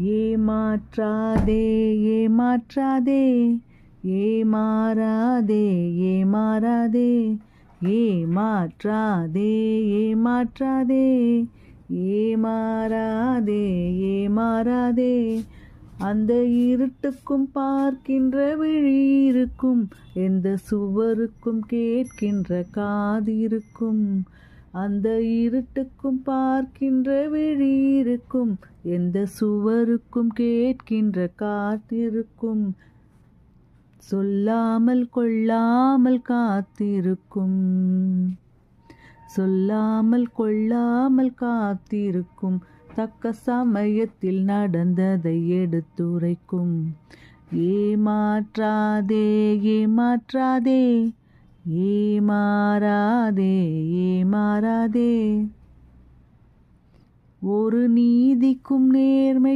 ஏமாற்றாதே ஏமாற்றாதே ஏமாறாதே ஏமாறாதே ஏமாற்றாதே ஏமாற்றாதே ஏமாறாதே ஏமாறாதே. அந்த இருட்டுக்கும் பார்க்கின்ற விழி இருக்கும் எந்த சுவருக்கும் கேட்கின்ற காது இருக்கும். அந்த இருட்டுக்கும் பார்க்கின்ற விழி இருக்கும் எந்த சுவருக்கும் கேட்கின்ற காத்திருக்கும். சொல்லாமல் கொள்ளாமல் காத்திருக்கும். சொல்லாமல் கொள்ளாமல் காத்திருக்கும். தக்க சமயத்தில் நடந்ததை எடுத்துரைக்கும். ஏமாற்றாதே ஏமாற்றாதே ஏமாறாதே ஏமா மாறாதே ஒரு நீதிக்கும் நேர்மை